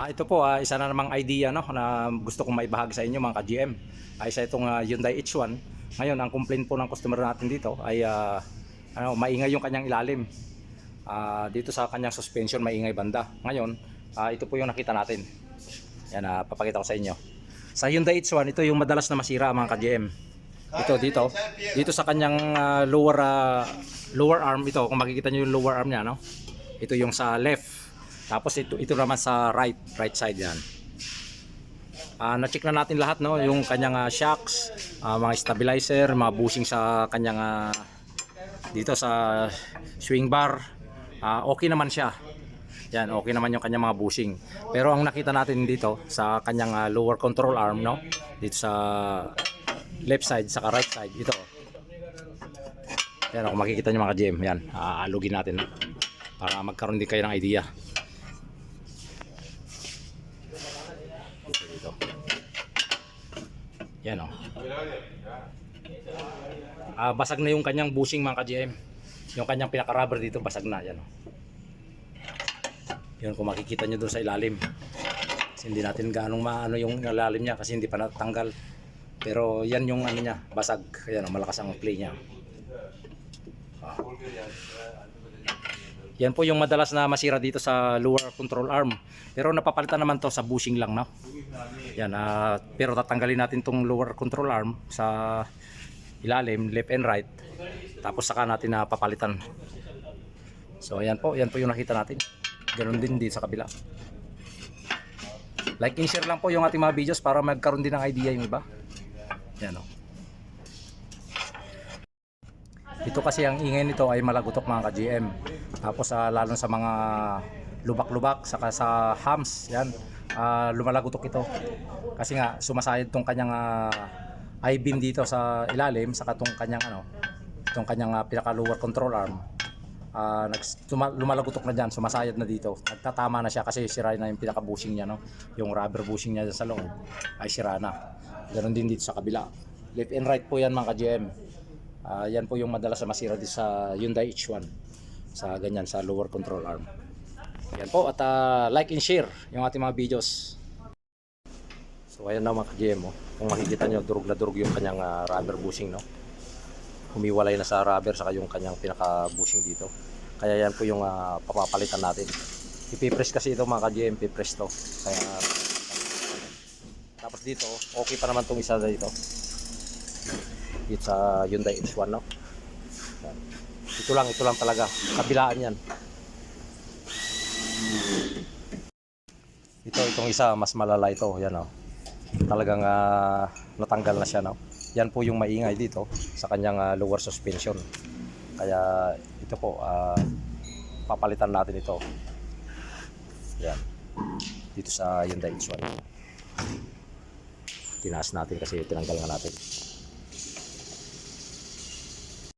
Ah, ito po, ah, isa na namang idea no, na gusto kong maibahagi sa inyo mga ka-GM. Ay isa itong ah, Hyundai H1. Ngayon, ang complaint po ng customer natin dito ay ah, ano, maingay yung kanyang ilalim. Ah, dito sa kanyang suspension, maingay banda. Ngayon, ah, ito po yung nakita natin. Yan, ah, papakita ko sa inyo. Sa Hyundai H1, ito yung madalas na masira mga ka-GM. Ito dito, dito sa kanyang ah, lower ah, lower arm ito, kung makikita niyo yung lower arm niya, no? Ito yung sa left. Tapos ito ito naman sa right, right side 'yan. Ah, na-check na natin lahat no, yung kanyang ah, shocks, ah, mga stabilizer, mga bushing sa kanyang ah, dito sa swing bar. Ah, okay naman siya. Yan, okay naman yung kanyang mga bushing. Pero ang nakita natin dito sa kanyang ah, lower control arm no, dito sa left side saka right side ito. Yan, kung makikita niyo mga GM, yan, aalugin natin no? para magkaroon din kayo ng idea. Yan o. Ah, basag na yung kanyang bushing mga ka-GM. Yung kanyang pinaka-rubber dito basag na. Yan o. Yun kung makikita nyo doon sa ilalim. Kasi hindi natin ganong maano yung ilalim niya kasi hindi pa natanggal. Pero yan yung ano niya, basag. Yan o, malakas ang play niya. Ah. Yan po yung madalas na masira dito sa lower control arm. Pero napapalitan naman to sa bushing lang, no? Yan, ah, pero tatanggalin natin tong lower control arm sa ilalim, left and right. Tapos saka natin na papalitan. So ayan po, yan po yung nakita natin. Ganun din dito sa kabila. Like and share lang po yung ating mga videos para magkaroon din ng idea yung iba. Yan o. Ito kasi ang ingay nito ay malagutok mga ka-GM. Tapos ah, lalo sa mga lubak-lubak saka sa hams, yan. ah, lumalagutok ito. Kasi nga sumasayad tong kanyang ah, I-beam dito sa ilalim saka tong kanyang ano, tong kanyang ah, pinaka lower control arm. Nags- tuma- lumalagutok na diyan, sumasayad na dito. Nagtatama na siya kasi sira na yung pinaka bushing niya no. Yung rubber bushing niya sa loob ay sira na. Ganon din dito sa kabila. Left and right po yan mga ka-GM. Ah, yan po yung madalas na masira dito sa Hyundai H1 sa ganyan sa lower control arm. Yan po at ah, like and share yung ating mga videos. So ayan na mga ka-GM oh. Kung makikita nyo durug na durug yung kanyang ah, rubber bushing no. Humiwalay na sa rubber saka yung kanyang pinaka bushing dito. Kaya yan po yung ah, papapalitan natin. Ipipress kasi ito mga ka-GM, ipipress to. Kaya tapos dito, okay pa naman tong isa dito dito sa Hyundai H1 no Yan. Ito lang ito lang talaga. Kabilaan yan. Ito itong isa mas malala ito. Yan oh. Talagang ah, natanggal na siya no? Yan po yung maingay dito sa kanyang ah, lower suspension. Kaya ito po ah, papalitan natin ito. Yan. Dito sa Hyundai H1 tinaas natin kasi tinanggal nga natin